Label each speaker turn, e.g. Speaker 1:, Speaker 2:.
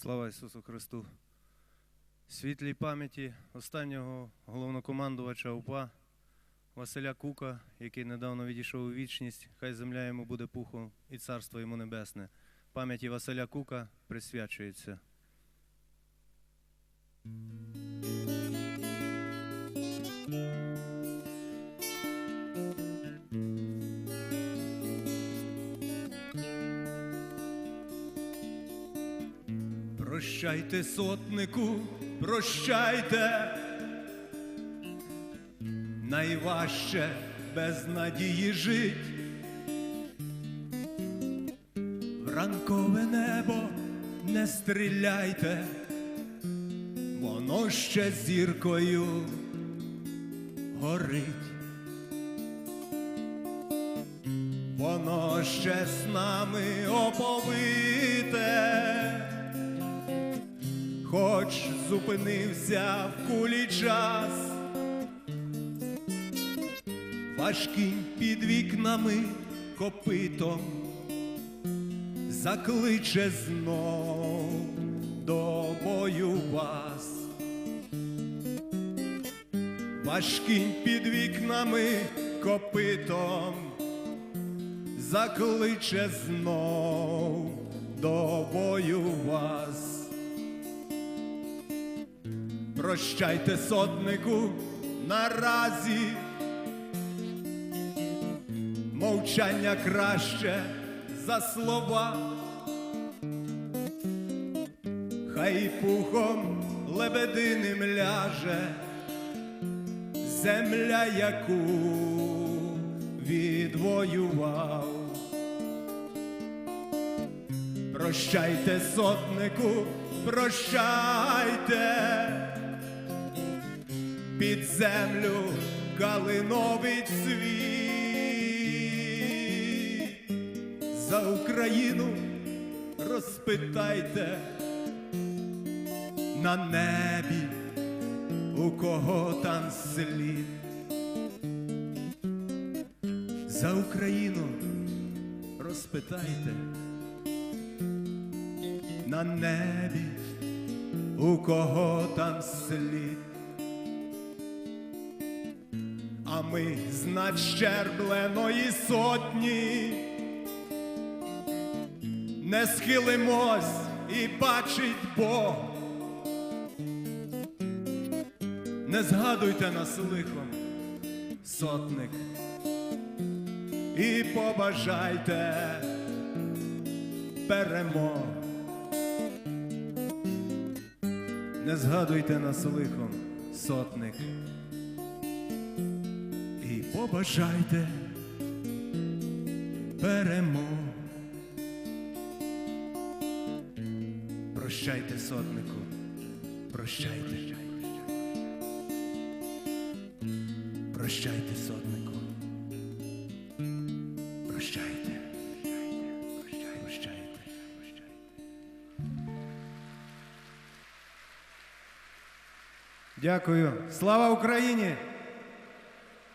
Speaker 1: Слава Ісусу Христу! Світлій пам'яті останнього головнокомандувача УПА Василя Кука, який недавно відійшов у вічність, хай земля йому буде пухом і царство йому небесне. Пам'яті Василя Кука присвячується. Прощайте, сотнику, прощайте. Найважче без надії жить. В ранкове небо не стріляйте, воно ще зіркою горить. Воно ще з нами оповите хоч зупинився в кулі час, важким під вікнами копитом закличе знов до бою вас. Важким під вікнами копитом закличе знов до бою вас. Прощайте, сотнику, наразі, мовчання краще за слова, хай пухом лебединим ляже земля, яку відвоював. Прощайте, сотнику, прощайте під землю калиновий цвіт. За Україну розпитайте на небі, у кого там слід. За Україну розпитайте на небі, у кого там слід. А ми з надщербленої сотні не схилимось і бачить Бог. Не згадуйте нас лихом, сотник, і побажайте перемог. Не згадуйте нас лихом, сотник побажайте перемог. Прощайте, сотнику, прощайте. Прощайте, сотнику. Прощайте. Дякую. Слава Україні!